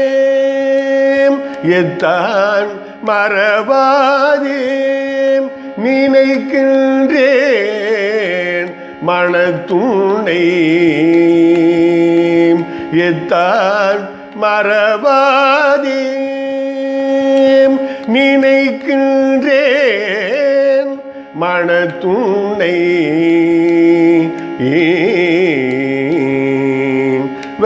ஏம் எத்தான் மறவாதேம் நினைக்கின்றேன் மனத்துணை எத்தான் மறவாதேம் நினைக்கின்றேன் மனத்துணை ஏ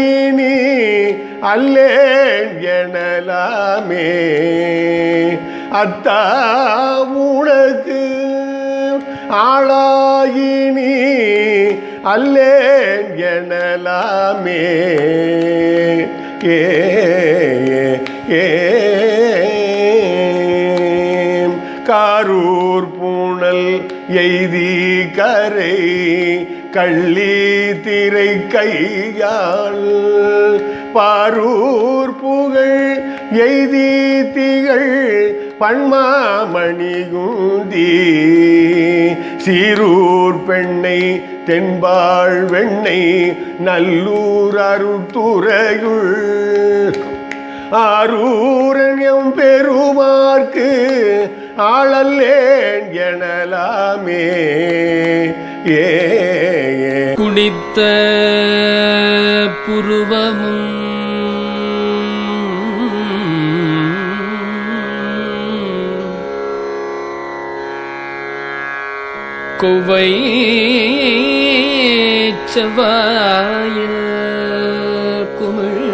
ஆளாயினி அல்லேன் எனலாமே. அத்தா உனக்கு ஆளாயினி அல்லேன் எனலாமே. ஏ ஏ. காரூர் பூணல் எய்தி கரை கள்ளி திரை கையால். பாரூர் புகழ் எய்தி திகழ் பன்மாமணிகுந்தி சீரூர் பெண்ணை தென்பாள் வெண்ணை நல்லூர் அருத்துறையுள். ஆரூரன் எம் பெருமார்க்கு ஆளல்லேன் எனலாமே. ஏ குடித்த புருவமும் குவை செவ்வாயில் குமிழ்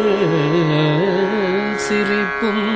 சிரிப்பும்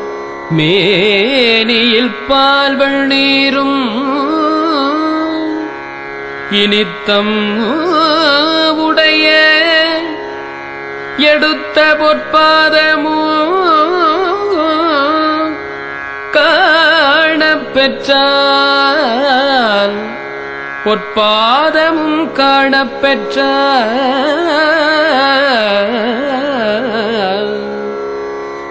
மேனியில் பால்வள் நீரும் இனித்தம் உடைய எடுத்த பொற்பாதமோ காணப்பெற்றால் பொற்பாதமும் காணப்